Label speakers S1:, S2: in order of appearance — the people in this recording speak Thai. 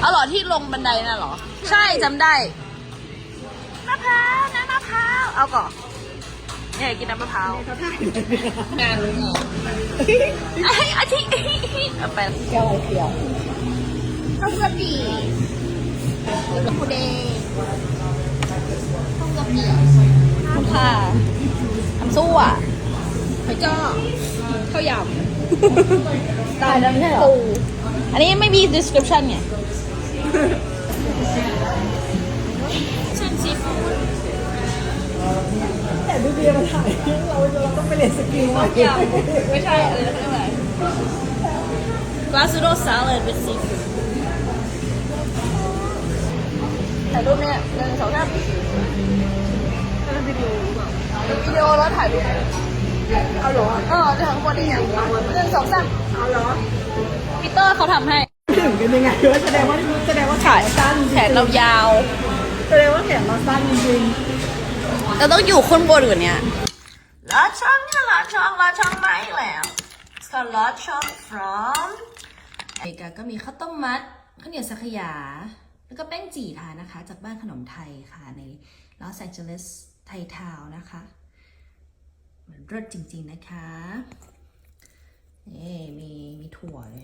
S1: เอาเหรอที่ลงบันไดน่ะเหรอ ใช่จำได้มะพร้าวน้ำมะพร้าวเอาก่อนเนี่ยกินน้ำมะพร้าว
S2: เขาถ่ายงานเลยเหรอ
S1: ไอ้อาทิเอาไป
S2: แก้วเขียว
S1: ต้องกะปิคูเดต้องกะปิค่ะทำสู้อะ
S2: แล้วก็ข้าวยำตายแล้วไม่ใช่เหรอ
S1: ปู อันนี้ไม่มี description ไงเช่นซีฟู้ด
S2: แต่ดูเบียร์มาถ่ายเราเราต้องไปเรียนสกิลใหม่
S1: ไม่ใช่อะไรนะไม่ใช่ Glazado salad with seafood ถ่ายรูปเนี่ยหนึ่งสองสามวิดีโอวิดีโอแล้วถ่ายรูป
S2: เอาเหรอ
S1: เออจะทั้งหมดเนี่ยหนึ่งสองสาม
S2: เอาเหรอ
S1: พีเตอร์เขาทำให้
S2: ถึงกันยังไงวะแสดงว่าแสดงว่าแขนสั้นจริงๆ
S1: แขนเรายาว
S2: แสดงว่าแขนเราสั้นจริง
S1: เราต้องอยู่ข้างบนกว่านี้ลอดช่องค่ะลอดช่องลอดช่องมาอีกแล้วก็ลอดช่อง from อเมริกาก็มีข้าวต้มมัดข้าวเหนียวสังขยา แล้วก็แป้งจี่ทานนะคะ จากบ้านขนมไทยค่ะในลอสแองเจลิสไทยทาวน์นะคะมันรสจริงๆนะคะนี่มีมีถั่วด้วย